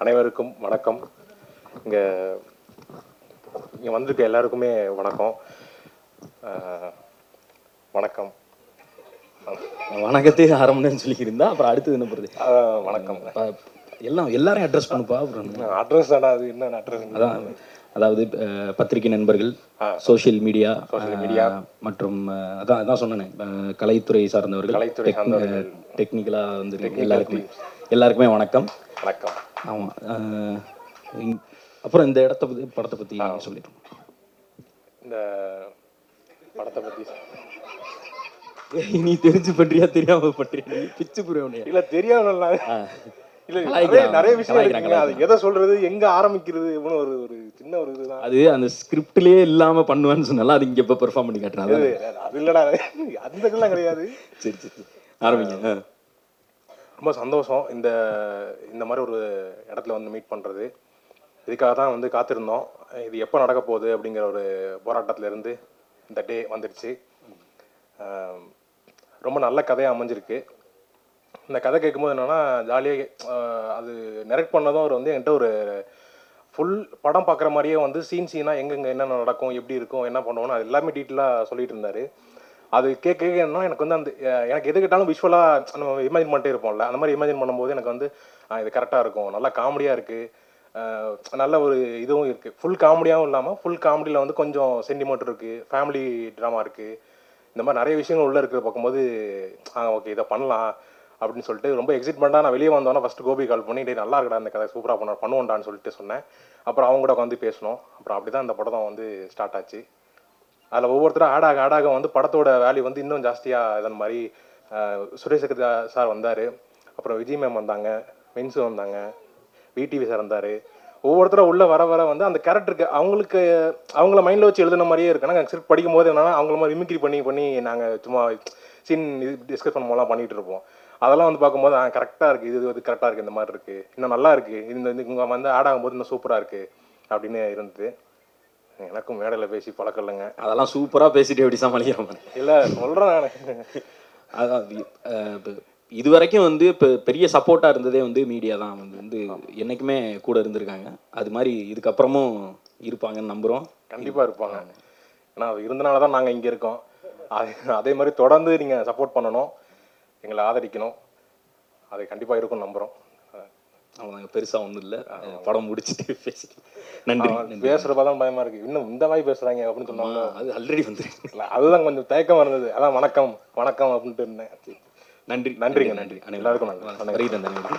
அனைவருக்கும் வணக்கம். இங்கே இங்கே வந்திருக்க எல்லாருக்குமே வணக்கம். வணக்கம். வணக்கத்தையே ஆரம்பம்னு சொல்லியிருந்தா அப்புறம் அடுத்தது என்ன போகிறது வணக்கம். எல்லாம் எல்லாரையும் அட்ரஸ் பண்ணுப்பா அப்புறம் அட்ரஸ் அது என்ன அட்ரஸ் அதான் அதாவது பத்திரிகை நண்பர்கள் சோஷியல் மீடியா மற்றும் அஹ், அதான் அதான் சொன்னேன் கலைத்துறை சார்ந்தவர்கள் கலைத்துறை சார்ந்தவர்கள். டெக்னிக்கலாக வந்து எல்லாருக்குமே எல்லாருக்குமே வணக்கம். வணக்கம். ஆமாம் அப்புறம் இந்த இடத்த பற்றி படத்தை பற்றி சொல்லிடுறோம் இந்த படத்தை பற்றி நீ தெரிஞ்சு பண்றியா தெரியாம பண்றியா? நீ பிச்சு புரியவனே இல்லை தெரியாம இல்லை நிறைய விஷயம் இருக்குங்க அது எதை சொல்றது எங்க ஆரம்பிக்கிறது இவனு ஒரு ஒரு சின்ன ஒரு இதுதான். அது அந்த ஸ்கிரிப்ட்லயே இல்லாம பண்ணுவேன்னு சொன்னால அது இங்க இப்ப பெர்ஃபார்ம் பண்ணி காட்டுறேன் அதான். அது இல்லடா. அந்த இதெல்லாம் கிடையாது. சரி சரி. ஆரம்பிங்க. ரொம்ப சந்தோஷம் இந்த இந்த மாதிரி ஒரு இடத்துல வந்து மீட் பண்ணுறது இதுக்காக தான் வந்து காத்திருந்தோம். இது எப்போ நடக்க போகுது அப்படிங்கிற ஒரு போராட்டத்திலேருந்து இந்த டே வந்துடுச்சு. ரொம்ப நல்ல கதையாக அமைஞ்சிருக்கு. இந்த கதை கேட்கும்போது என்னென்னா ஜாலியாக அது நெரெக்ட் பண்ணதும் அவர் வந்து என்கிட்ட ஒரு ஃபுல் படம் பார்க்குற மாதிரியே வந்து சீன் சீனாக எங்கெங்கே என்னென்ன நடக்கும் எப்படி இருக்கும் என்ன பண்ணுவோம்னு அது எல்லாமே டீட்டெயிலாக சொல்லிட்டு இருந்தார். அது கேட்க கேட்கணும் எனக்கு வந்து அந்த எனக்கு எது கேட்டாலும் விஷுவலாக நம்ம இமேஜின் பண்ணிட்டே இருப்போம்ல. அந்த மாதிரி இமேஜின் பண்ணும்போது எனக்கு வந்து இது கரெக்டாக இருக்கும். நல்லா காமெடியாக இருக்குது நல்ல ஒரு இதுவும் இருக்குது ஃபுல் காமெடியாகவும் இல்லாமல் ஃபுல் காமெடியில் வந்து கொஞ்சம் சென்டிமெண்ட் இருக்குது ஃபேமிலி ட்ராமா இருக்குது இந்த மாதிரி நிறைய விஷயங்கள் உள்ளே இருக்கிற பார்க்கும்போது ஆ ஓகே இதை பண்ணலாம் அப்படின்னு சொல்லிட்டு ரொம்ப எக்ஸைட்மெண்ட்டாக நான் வெளியே வந்தோன்னே ஃபஸ்ட்டு கோபி கால் பண்ணி டே நல்லா இருக்கடா அந்த கதை சூப்பராக பண்ண பண்ணுவோண்டான்னு சொல்லிட்டு சொன்னேன். அப்புறம் அவங்க கூட உட்காந்து பேசணும் அப்புறம் அப்படி தான் அந்த படம் வந்து ஸ்டார்ட் ஆச்சு. அதில் ஒவ்வொருத்தரும் ஆடாக ஆடாக வந்து படத்தோட வேல்யூ வந்து இன்னும் ஜாஸ்தியாக இதன் மாதிரி சுரேஷ் சக்கரதா சார் வந்தார். அப்புறம் விஜய் மேம் வந்தாங்க மென்சு வந்தாங்க விடிவி சார் வந்தார். ஒவ்வொருத்தரும் உள்ளே வர வர வந்து அந்த கேரக்டருக்கு அவங்களுக்கு அவங்கள மைண்டில் வச்சு எழுதுன மாதிரியே இருக்கு. நாங்கள் ஸ்கிரிப்ட் படிக்கும் போது என்னன்னா அவங்கள மாதிரி மிமிக்ரி பண்ணி பண்ணி நாங்கள் சும்மா சீன் இது டிஸ்கஸ் பண்ணும்போதெல்லாம் பண்ணிகிட்டு இருப்போம். அதெல்லாம் வந்து பார்க்கும்போது கரெக்டாக இருக்குது இது இது கரெக்டாக இருக்குது இந்த மாதிரி இருக்குது இன்னும் நல்லா இருக்குது இந்த இந்த இங்கே வந்து ஆட் ஆகும்போது இன்னும் சூப்பராக இருக்குது அப்படின்னு இருந்தது. எனக்கும் மேடையில் பேசி பழக்கம் இல்லைங்க. அதெல்லாம் சூப்பரா பேசிட்டு எப்படி சமாளிக்கிறோம் இல்லை சொல்கிறேன் நான். அதான் இது வரைக்கும் வந்து இப்போ பெரிய சப்போர்ட்டா இருந்ததே வந்து மீடியா தான். வந்து வந்து என்னைக்குமே கூட இருந்திருக்காங்க. அது மாதிரி இதுக்கப்புறமும் இருப்பாங்கன்னு நம்புறோம். கண்டிப்பாக இருப்பாங்க. ஏன்னா அது இருந்தனால தான் நாங்கள் இங்கே இருக்கோம். அது அதே மாதிரி தொடர்ந்து நீங்கள் சப்போர்ட் பண்ணணும். எங்களை ஆதரிக்கணும். அது கண்டிப்பாக இருக்கும் நம்புகிறோம் அவங்க பெருசா ஒன்றும் இல்லை. படம் முடிச்சுட்டு பேசி நன்றி நன்றி. பேசுகிறப்ப தான் பயமாக இருக்குது இன்னும் இந்த மாதிரி பேசுகிறாங்க அப்படின்னு சொன்னாங்க. அது ஆல்ரெடி வந்துருக்கு இல்ல, அதுதான் கொஞ்சம் தயக்கமாக இருந்தது. அதான் வணக்கம் வணக்கம் அப்படின்ட்டு இருந்தேன். நன்றி நன்றிங்க, நன்றி எல்லாருக்கும் நன்றி. நன்றி